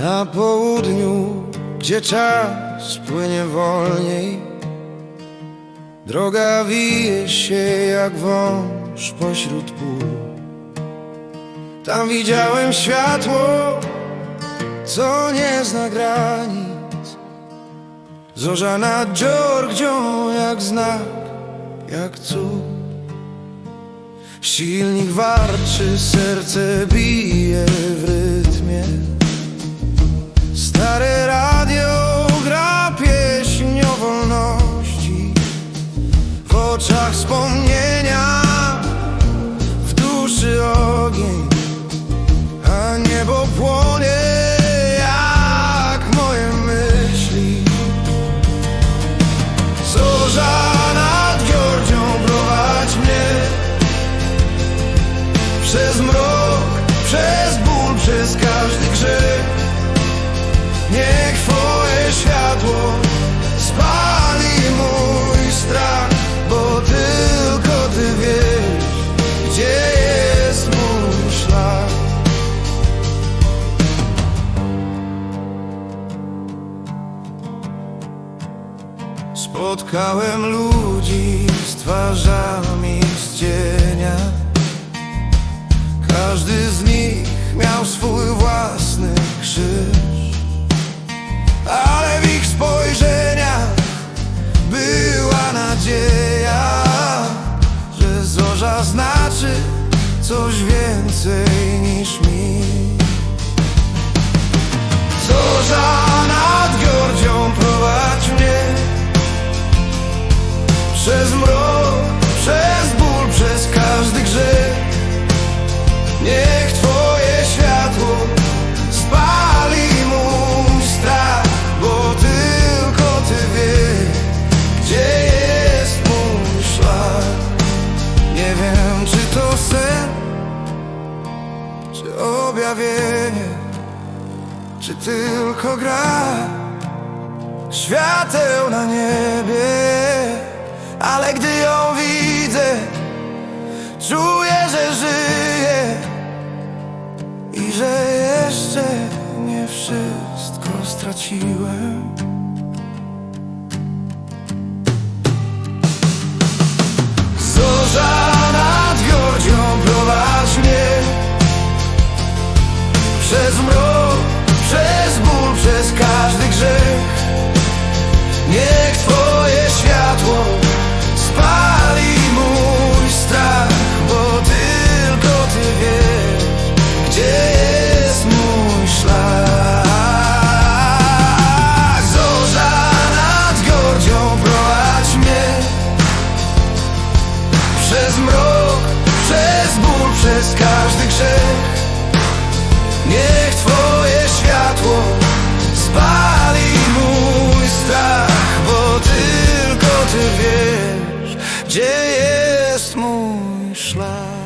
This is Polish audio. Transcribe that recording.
Na południu, gdzie czas płynie wolniej Droga wije się jak wąż pośród pól. Tam widziałem światło, co nie zna granic. Zorza nad Georgią jak znak, jak cud. Silnik warczy, serce bije w rytmie oczach wspomnienia, Spotkałem ludzi z twarzami z cienia. Każdy z nich miał swój własny krzyż. Ale w ich spojrzeniach była nadzieja Że zorza znaczy coś więcej niż mi czy tylko gra? Świateł na niebie. Ale gdy ją widzę, czuję, że żyję. I że jeszcze nie wszystko straciłem przez mrok, przez ból, przez każdy grzech. Niech Twoje światło spali mój strach Bo tylko Ty wiesz, gdzie jest mój szlak.